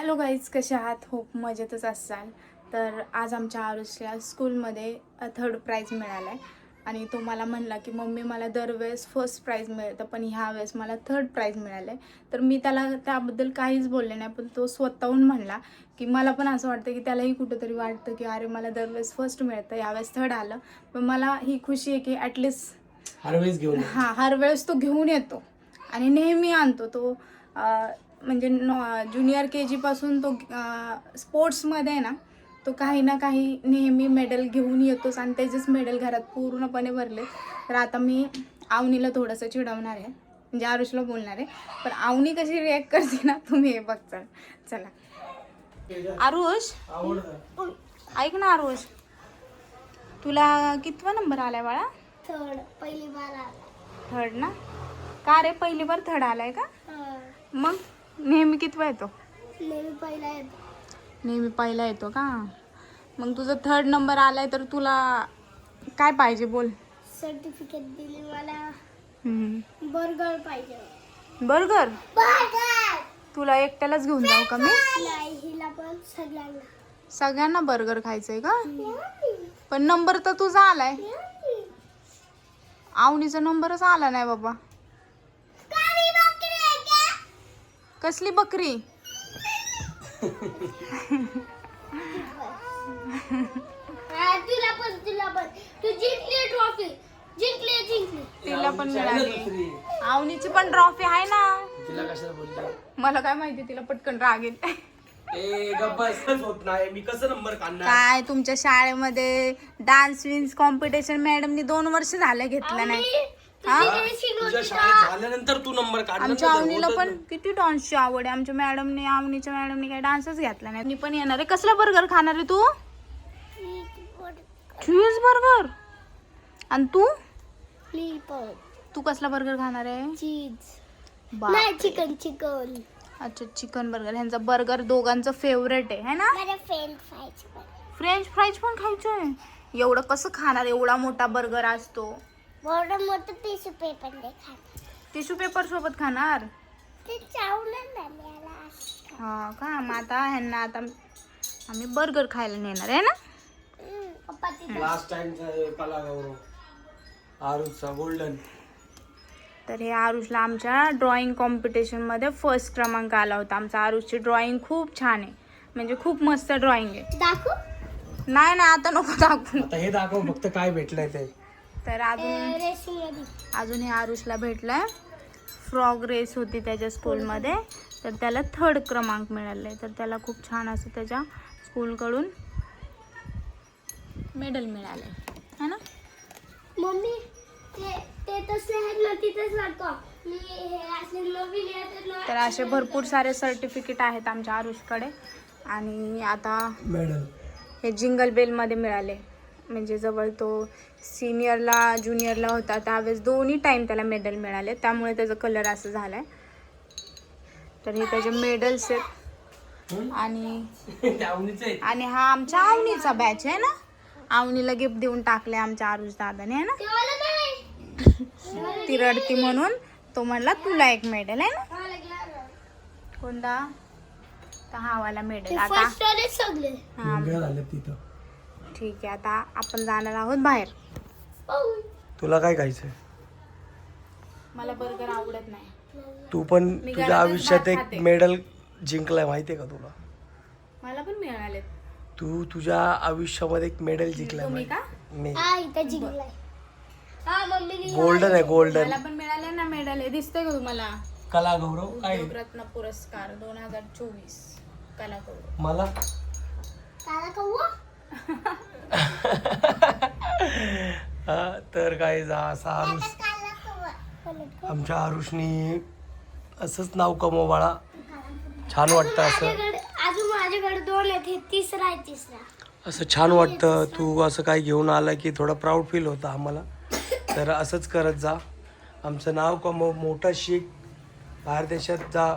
Hello guys कसे आहात? Hope मजेतच असाल. तर आज आमच्या आरुषला स्कूलमध्ये थर्ड प्राईज मिळाला आहे आणि तो मला म्हणला की मम्मी मला दरवेळेस फर्स्ट प्राईज मिळतं पण ह्या वेळेस मला थर्ड प्राईज मिळालं आहे तर मी त्याला त्याबद्दल काहीच बोलले नाही पण तो स्वतःहून म्हणला की मला पण असं वाटतं की त्यालाही कुठंतरी वाटतं की अरे मला दरवेळेस फर्स्ट मिळतं यावेळेस थर्ड आलं. पण मला ही खुशी आहे की ॲटलिस्ट हरवेळेस घेऊन ये. हा हर वेळेस तो घेऊन येतो. आणि नेहमी आणतो तो म्हणजे ज्युनियर के जीपासून तो स्पोर्ट्समध्ये ना तो काही ना काही नेहमी मेडल घेऊन येतोच आणि त्याचेच मेडल घरात पूर्णपणे भरले. तर आता मी आवनीला थोडंसं चिडवणार आहे. म्हणजे आरुषला बोलणार आहे. पण आवनी कशी रिॲक्ट करते ना तुम्ही हे बघचाल चला. आरुष? ऐक ना आरुष. तुला कितवा नंबर आलाय बाळा? थर्ड पहिली बार आला थर्ड ना? का रे? पहिली बार थर्ड आलाय का? मग? नेहमी कितवा येतो? नेहमी पहिला येतो. नेहमी पहिला येतो का? मग तुझा थर्ड नंबर आलाय तर तुला काय पाहिजे बोल? सर्टिफिकेट दिली मला. बर्गर पाहिजे. बर्गर बर्गर तुला एकट्यालाच घेऊन जाऊ का मी? नाही हिला पण सगळ्यांना. सगळ्यांना बर्गर खायचंय का? पण नंबर तर तुझा आलाय. आवनीचा नंबरच आला नाही बाबा. कसली बकरी? हा, तुला पण तुला पण. तू जिंकली ट्रॉफी. जिंकली जिंकली. तिला पण मिळाली. आवनीची पण ट्रॉफी आहे ना. तिला कशाला बोलली? मला काय माहिती तिला पटकन राग येते. ए गप्पा असंच होत नाही? मी कसं नंबर काढणार? काय तुमच्या शाळेमध्ये डान्स विन्स कॉम्पिटिशन मॅडमनी दोन वर्ष झालं घेतलं नाही? तुझ्या शाळेत झाल्यानंतर तू नंबर आमच्या आवनीला पण किती डान्सची आवड आहे. आमच्या मॅडमने आवनीच्या मॅडमने काही डान्सच घेतला नाही. मी पण येणार आहे. कसला बर्गर खाणार आहे तू? चीज बर्गर. आणि तू? तू कसला बर्गर खाणार आहे? चीज. Chicken chicken. अच्छा चिकन बर्गर. ह्यांचा बर्गर दोघांचं फेवरेट आहे है ना? फ्रेंच फ्राईज पण. फ्रेंच फ्राईज पण खायचंय एवढं कसं खाणार? एवढा मोठा बर्गर असतो मोठं मोठं टिश्यू पेपर नाही खात. टिश्यू पेपर सोबत खाणार? ते चावलं ना मला हा का? मग आता ह्यांना आता आम्ही बर्गर खायला नेणार आहे ना? पप्पा तिथे. लास्ट टाइमचा कला गौरव आरुषचा गोल्डन तर हे आरुषला आमच्या ड्रॉइंग कॉम्पिटिशनमध्ये फर्स्ट क्रमांक आला होता. आमचा आरुषची ड्रॉइंग खूप छान आहे. म्हणजे खूप मस्त ड्रॉइंग आहे. दाखवू. नाही नाही आता नको दाखवू. आता हे दाखव फक्त काय भेटलंय ते. तर अजून अजून हे आरुषला भेटलंय. फ्रॉग रेस होती त्याच्या स्कूलमध्ये तर त्याला थर्ड क्रमांक मिळाला आहे तर त्याला खूप छान असं त्याच्या स्कूलकडून मेडल मिळालं आहे ना? मम्मी ते ते तसले आहेत ना तिथेच राहतो मी हे असले नवीन येतात ना तर असे भरपूर सारे सर्टिफिकेट आहेत आमच्या आरुषकडे. आणि आता मॅडम हे जिंगल बेलमध्ये मिळाले. म्हणजे जवळ तो सिनियरला ज्युनियरला होता त्यावेळेस दोन्ही टाईम त्याला मेडल मिळाले. त्यामुळे त्याचा कलर असं झाला आहे तर हे त्याचे मेडल्स आहेत. आणि आणि हा आमच्या आवनीचा बॅच आहे ना? आवनीला गिफ्ट देऊन टाकले आमच्या आरुष दादाने आहे ना? ते रडती म्हणून तो म्हणला तुला एक मेडल आहे ना. कोणता? तर हा वाला मेडल आता फर्स्ट आले सगळे. हा. वेगळं झालं तिथं. ठीक आहे आता आपण जाणार आहोत बाहेर. तुला काय खायचंय? मला बर्गर आवडत नाही. तू पण मी तुझ्या घरातच आयुष्यात भात एक खाते. मेडल जिंकलाय माहितीये का तुला? मला पण मिळाले तू तुझ्या आयुष्यामध्ये एक मेडल जिंकलाय तुम्ही का? मी. हा इथं जिंकलाय. हा मम्मी गोल्डन आहे गोल्डन मला पण मिळाले ना मेडल दिसतंय का तुम्हाला? कला गौरव काय? रत्न पुरस्कार दोन हजार चोवीस. मला? काला खाऊ हा, तर काय जा असा आरुष आमच्या आरुषनी असंच नाव कमव बाळा. छान वाटतं असं. अजून माझ्याकडे दोन आहेत हे तिसरा आहे तिसरा. असं छान वाटतं. तू असं काय घेऊन आलं की थोडं प्राऊड फील होतं आम्हाला. तर असंच करत जा. आमचं नाव कमव. मोठं शिक बाहेर देशात जा.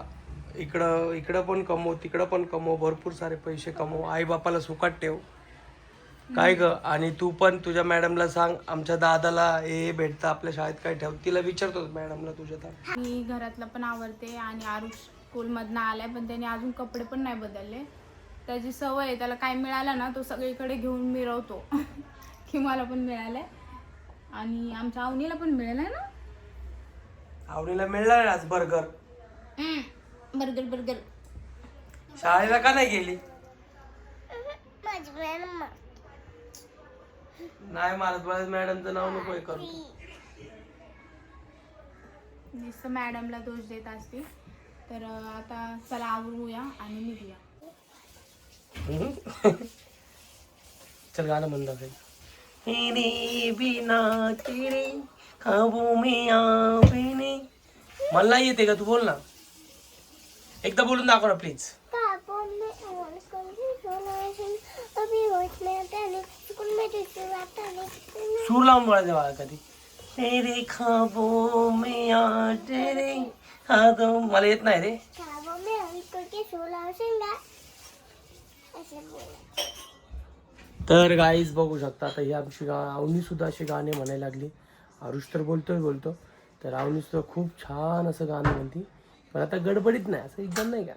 इकडं इकडं पण कमव तिकडं पण कमव. भरपूर सारे पैसे कमव. आईबापाला सुखात ठेव. काय ग? आणि तू पण तुझ्या मॅडमला सांग आमच्या दादाला हे भेटतं आपल्या शाळेत काय ठेव. तिला विचारतो मॅडमला तुझ्या तर. मी घरातलं पण आवडते आणि आरुष स्कूलमधनं आलाय पण त्याने अजून कपडे पण नाही बदलले. त्याची सवय आहे त्याला काय मिळालं ना तो सगळीकडे घेऊन मिरवतो. की मला पण मिळालंय. आणि आमच्या अवनीला पण मिळालंय ना? आवडीला मिळणार आज बर्गर. Burger burger. शाळेला का नाही गेली? माझी मॅडम नाही मला मॅडमचं नाव नको करू. नुसतं मॅडमला दोष देत असते तर आता चला आवरूया आणि निघूया. चल गाणं म्हणलं काही तेरे बिना तेरे खाबों में आवेने. मला येते का तू? बोल ना. एकदा बोलून दाखव ना प्लीज काबों में और कभी सोना है अभी होश में आता नहीं स्कूल में नहीं सूर लावून बोलायचं बाळा कधी तेरे खाबों में आ तेरे खाबों मला येत नाही रे में ऐसे बोला। तर गाईज बघू शकता आता ही आमची गा सुद्धा अशी गाणे म्हणायला लागली. आरुष तर बोलतोय बोलतो. तर अवनी सुद्धा खूप छान असं गाणं म्हणते. पण आता गडबडीत नाही असं एकदम नाही का?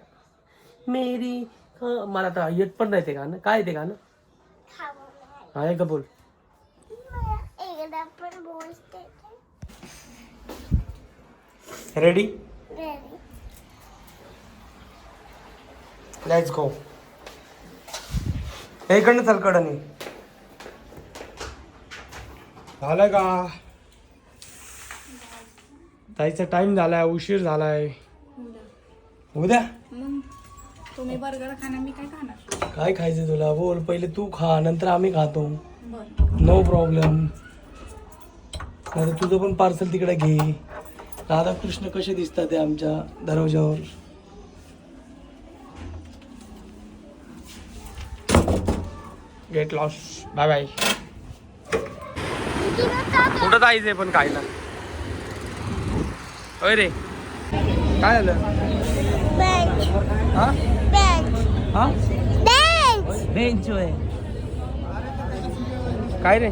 मेरी हा, मला आता येत पण नाही ते गाणं. काय ते गाणं? आहे का बोल? एकदा पण बोलते रेडी रेडी लेट्स गो हे इकडनं चल कडनी. झालं का? जायचा टाइम झालाय उशीर झालाय. उद्या? मग तुम्ही बर्गर खाणार मी काय खाणार? काय खायचं तुला? बोल पहिले तू खा नंतर आम्ही खातो. बरं. नो प्रॉब्लेम नाही तुझं पण पार्सल तिकडे घे. राधाकृष्ण कसे दिसतात ते आमच्या दरवाजावर गेट लॉस बाय बाय कुठं जायचंय पण काय ना होय रे. काय झालं? हा? हा? बेंच बेंच होय. काय रे?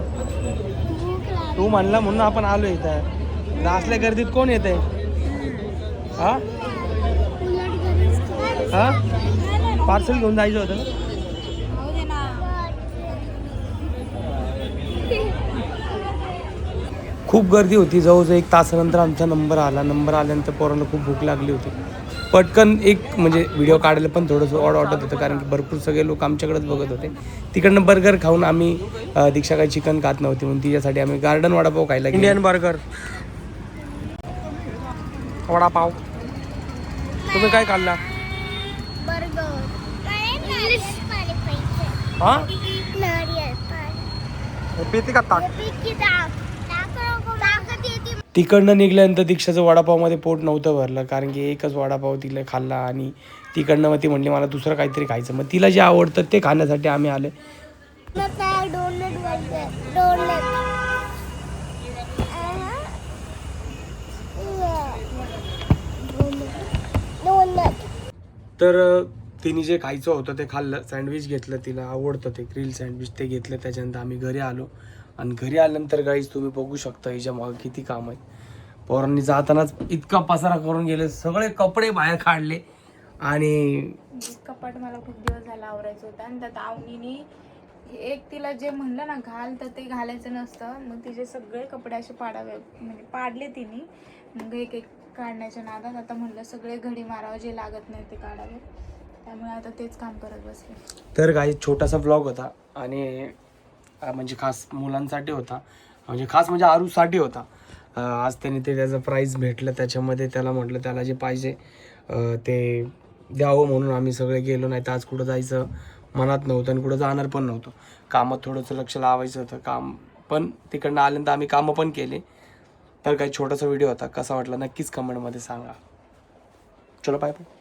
तू म्हणला म्हणून आपण आलो इथं. असल्या गर्दीत कोण येत हा? उलट घरीच हा? पार्सल घेऊन जायचं होतं? खूप गर्दी होती. जवळजवळ एक तासानंतर आमचा नंबर आला. नंबर आल्यानंतर पोरांना खूप भूक लागली होती. पटकन एक म्हणजे व्हिडिओ काढायला पण थोडंसं ऑड वाटत होतं कारण की भरपूर सगळे लोक आमच्याकडेच बघत होते. तिकडनं बर्गर खाऊन आम्ही दीक्षा काही चिकन खात नव्हती म्हणून तिच्यासाठी आम्ही गार्डन वडापाव खायला इंडियन बर्गर वडापाव. तुम्ही काय खाल्ला? हा पिती का ताक? तिकडनं निघल्यानंतर दीक्षाचं वडापावमध्ये पोट नव्हतं भरलं कारण की एकच वडापाव तिला खाल्ला आणि तिकडनं मग ती म्हणली मला दुसरं काहीतरी खायचं. मग तिला जे आवडतं ते खाण्यासाठी आम्ही आले तर तिने जे खायचं होतं ते खाल्लं सँडविच घेतलं तिला आवडतं ते ग्रिल सँडविच ते घेतलं त्याच्यानंतर आम्ही घरी आलो. आणि घरी आल्यानंतर गाईज तुम्ही बघू शकता हिच्या मागं किती काम आहेत. पोरांनी जातानाच इतका पसारा करून गेले सगळे कपडे बाहेर काढले. आणि कपाट मला खूप दिवस झाला आवरायचं होतं. आणि त्यात आवनीने एक तिला जे म्हणलं ना घाल तर ते घालायचं नसतं. मग तिचे सगळे कपडे असे पाडावे म्हणजे पाडले तिने. मग एक एक काढण्याच्या नादात आता म्हणलं सगळे घडी मारावं जे लागत नाही ते काढावे. त्यामुळे आता तेच काम करत बसले. तर काही छोटासा ब्लॉग होता. आणि म्हणजे खास मुलांसाठी होता. म्हणजे खास म्हणजे आरूसाठी होता. आज त्याने ते त्याचं प्राईज भेटलं त्याच्यामध्ये त्याला म्हटलं त्याला जे पाहिजे ते द्यावं म्हणून आम्ही सगळे गेलो. नाही तर आज कुठं जायचं मनात नव्हतं आणि कुठं जाणार पण नव्हतं. कामात थोडंसं लक्ष लावायचं होतं काम पण तिकडनं आल्यानंतर आम्ही कामं पण केले. तर काही छोटासा व्हिडिओ होता. कसा वाटला? नक्कीच कमेंटमध्ये सांगा. चलो बाय बाय